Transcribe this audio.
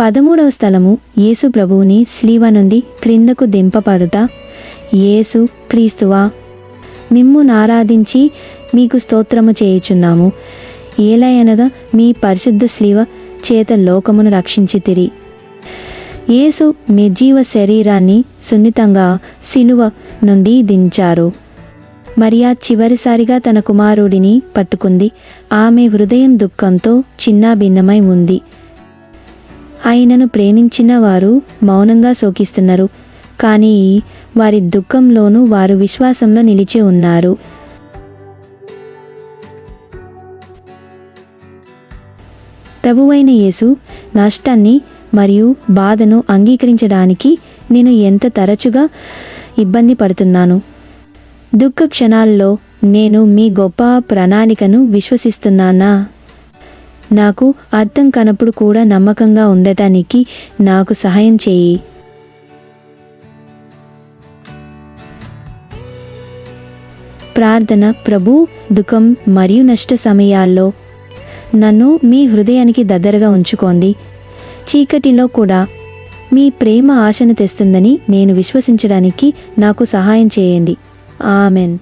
పదమూడవ స్థలము యేసు ప్రభువుని స్లీవ నుండి క్రిందకు దింపబడుట. యేసు క్రీస్తువా మిమ్ము నారాధించి మీకు స్తోత్రము చేయుచున్నాము. ఏలయనగా మీ పరిశుద్ధ స్లీవ చేత లోకమును రక్షించితిరి. యేసు నిర్జీవ శరీరాన్ని సున్నితంగా సిలువ నుండి దించారు. మరియా చివరిసారిగా తన కుమారుడిని పట్టుకుంది. ఆమె హృదయం దుఃఖంతో చిన్నాభిన్నమై ఉంది. ఆయనను ప్రేమించిన వారు మౌనంగా శోకిస్తున్నారు. కానీ వారి దుఃఖంలోనూ వారు విశ్వాసంలో నిలిచి ఉన్నారు. ప్రభువైన యేసు నష్టాన్ని మరియు బాధను అంగీకరించడానికి నేను ఎంత తరచుగా ఇబ్బంది పడుతున్నాను? దుఃఖ క్షణాల్లో నేను మీ గొప్ప ప్రణాళికను విశ్వసిస్తున్నానా? నాకు అర్థం కనప్పుడు కూడా నమ్మకంగా ఉండటానికి నాకు సహాయం చేయి. ప్రార్థన ప్రభు దుఃఖం మరియు నష్ట సమయాల్లో నన్ను మీ హృదయానికి దగ్గరగా ఉంచుకోండి. చీకటిలో కూడా మీ ప్రేమ ఆశను తెస్తుందని నేను విశ్వసించడానికి నాకు సహాయం చేయండి. ఆమెన్.